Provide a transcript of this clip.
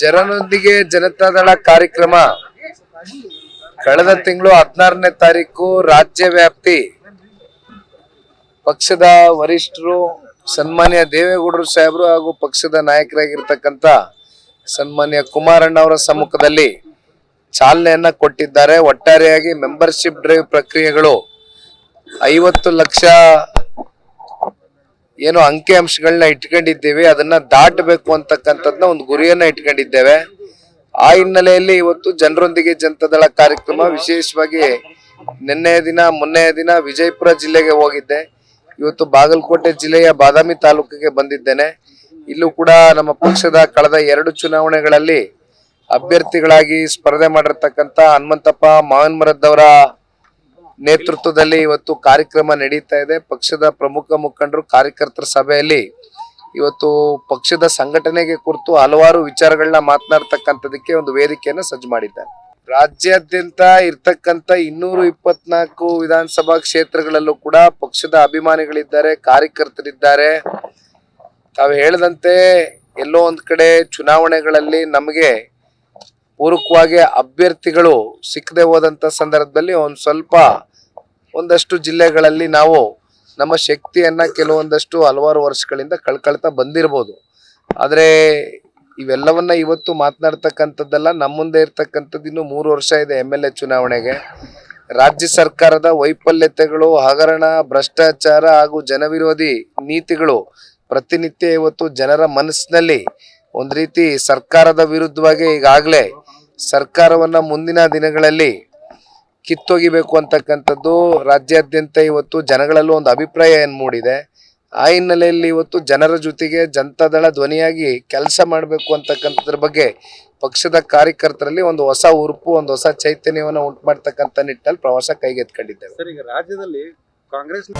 ಜನರೊಂದಿಗೆ ಜನತಾದಳ ಕಾರ್ಯಕ್ರಮ. ಕಳೆದ ತಿಂಗಳು ಹದಿನಾರನೇ ತಾರೀಕು ರಾಜ್ಯ ವ್ಯಾಪ್ತಿ ಪಕ್ಷದ ವರಿಷ್ಠರು, ಸನ್ಮಾನ್ಯ ದೇವೇಗೌಡರು ಸಾಹೇಬರು ಹಾಗೂ ಪಕ್ಷದ ನಾಯಕರಾಗಿರ್ತಕ್ಕಂಥ ಸನ್ಮಾನ್ಯ ಕುಮಾರಣ್ಣ ಅವರ ಸಮ್ಮುಖದಲ್ಲಿ ಚಾಲನೆಯನ್ನ ಕೊಟ್ಟಿದ್ದಾರೆ. ಒಟ್ಟಾರೆಯಾಗಿ ಮೆಂಬರ್ಶಿಪ್ ಡ್ರೈವ್ ಪ್ರಕ್ರಿಯೆಗಳು ಐವತ್ತು ಲಕ್ಷ ಏನು ಅಂಕಿ ಅಂಶಗಳನ್ನ ಇಟ್ಕೊಂಡಿದ್ದೀವಿ, ಅದನ್ನ ದಾಟಬೇಕು ಅಂತಕ್ಕಂಥದ್ನ ಒಂದು ಗುರಿಯನ್ನ ಇಟ್ಕೊಂಡಿದ್ದೇವೆ. ಆ ಹಿನ್ನೆಲೆಯಲ್ಲಿ ಇವತ್ತು ಜನರೊಂದಿಗೆ ಜನತಾದಳ ಕಾರ್ಯಕ್ರಮ, ವಿಶೇಷವಾಗಿ ನಿನ್ನೆಯ ದಿನ ಮೊನ್ನೆಯ ದಿನ ವಿಜಯಪುರ ಜಿಲ್ಲೆಗೆ ಹೋಗಿದ್ದೆ. ಇವತ್ತು ಬಾಗಲಕೋಟೆ ಜಿಲ್ಲೆಯ ಬಾದಾಮಿ ತಾಲೂಕಿಗೆ ಬಂದಿದ್ದೇನೆ. ಇಲ್ಲೂ ಕೂಡ ನಮ್ಮ ಪಕ್ಷದ ಕಳೆದ ಎರಡು ಚುನಾವಣೆಗಳಲ್ಲಿ ಅಭ್ಯರ್ಥಿಗಳಾಗಿ ಸ್ಪರ್ಧೆ ಮಾಡಿರ್ತಕ್ಕಂಥ ಹನುಮಂತಪ್ಪ ಮಾವನ್ ಮರದ್ದವರ ನೇತೃತ್ವದಲ್ಲಿ ಇವತ್ತು ಕಾರ್ಯಕ್ರಮ ನಡೀತಾ ಇದೆ. ಪಕ್ಷದ ಪ್ರಮುಖ ಮುಖಂಡರು, ಕಾರ್ಯಕರ್ತರ ಸಭೆಯಲ್ಲಿ ಇವತ್ತು ಪಕ್ಷದ ಸಂಘಟನೆಗೆ ಕುರಿತು ಹಲವಾರು ವಿಚಾರಗಳನ್ನ ಮಾತನಾಡ್ತಕ್ಕಂಥದಕ್ಕೆ ಒಂದು ವೇದಿಕೆಯನ್ನು ಸಜ್ಜು ಮಾಡಿದ್ದಾರೆ. ರಾಜ್ಯಾದ್ಯಂತ ಇರ್ತಕ್ಕಂಥ ಇನ್ನೂರು ಇಪ್ಪತ್ನಾಲ್ಕು ವಿಧಾನಸಭಾ ಕ್ಷೇತ್ರಗಳಲ್ಲೂ ಕೂಡ ಪಕ್ಷದ ಅಭಿಮಾನಿಗಳಿದ್ದಾರೆ, ಕಾರ್ಯಕರ್ತರಿದ್ದಾರೆ. ತಾವು ಹೇಳದಂತೆ ಎಲ್ಲೋ ಒಂದು ಕಡೆ ಚುನಾವಣೆಗಳಲ್ಲಿ ನಮಗೆ ಪೂರಕವಾಗಿ ಅಭ್ಯರ್ಥಿಗಳು ಸಿಕ್ಕದೆ ಹೋದಂಥ ಸಂದರ್ಭದಲ್ಲಿ ಒಂದು ಸ್ವಲ್ಪ ಒಂದಷ್ಟು ಜಿಲ್ಲೆಗಳಲ್ಲಿ ನಾವು ನಮ್ಮ ಶಕ್ತಿಯನ್ನು ಕೆಲವೊಂದಷ್ಟು ಹಲವಾರು ವರ್ಷಗಳಿಂದ ಕಳ್ಕೊಳ್ತಾ ಬಂದಿರ್ಬೋದು. ಆದರೆ ಇವೆಲ್ಲವನ್ನ ಇವತ್ತು ಮಾತನಾಡ್ತಕ್ಕಂಥದ್ದೆಲ್ಲ ನಮ್ಮ ಮುಂದೆ ಇರ್ತಕ್ಕಂಥದ್ದು ಇನ್ನು ಮೂರು ವರ್ಷ ಇದೆ ಎಂ ಎಲ್ ಎ ಚುನಾವಣೆಗೆ. ರಾಜ್ಯ ಸರ್ಕಾರದ ವೈಫಲ್ಯತೆಗಳು, ಹಗರಣ, ಭ್ರಷ್ಟಾಚಾರ ಹಾಗೂ ಜನವಿರೋಧಿ ನೀತಿಗಳು ಪ್ರತಿನಿತ್ಯ ಇವತ್ತು ಜನರ ಮನಸ್ಸಿನಲ್ಲಿ ಒಂದು ರೀತಿ ಸರ್ಕಾರದ ವಿರುದ್ಧವಾಗಿ ಈಗಾಗಲೇ ಸರ್ಕಾರವನ್ನು ಮುಂದಿನ ದಿನಗಳಲ್ಲಿ ಕಿತ್ತೊಗಿಬೇಕು ಅಂತಕ್ಕಂಥದ್ದು ರಾಜ್ಯಾದ್ಯಂತ ಇವತ್ತು ಜನಗಳಲ್ಲೂ ಒಂದು ಅಭಿಪ್ರಾಯ ಏನು ಮೂಡಿದೆ. ಆ ಹಿನ್ನೆಲೆಯಲ್ಲಿ ಇವತ್ತು ಜನರ ಜೊತೆಗೆ ಜನತಾದಳ ಧ್ವನಿಯಾಗಿ ಕೆಲಸ ಮಾಡಬೇಕು ಅಂತಕ್ಕಂಥದ್ರ ಬಗ್ಗೆ ಪಕ್ಷದ ಕಾರ್ಯಕರ್ತರಲ್ಲಿ ಒಂದು ಹೊಸ ಉರುಪು ಒಂದು ಹೊಸ ಚೈತನ್ಯವನ್ನು ಉಂಟು ಮಾಡ್ತಕ್ಕಂಥ ನಿಟ್ಟಲ್ಲಿ ಪ್ರವಾಸ ಕೈಗೆತ್ಕೊಂಡಿದ್ದೇವೆ ರಾಜ್ಯದಲ್ಲಿ ಕಾಂಗ್ರೆಸ್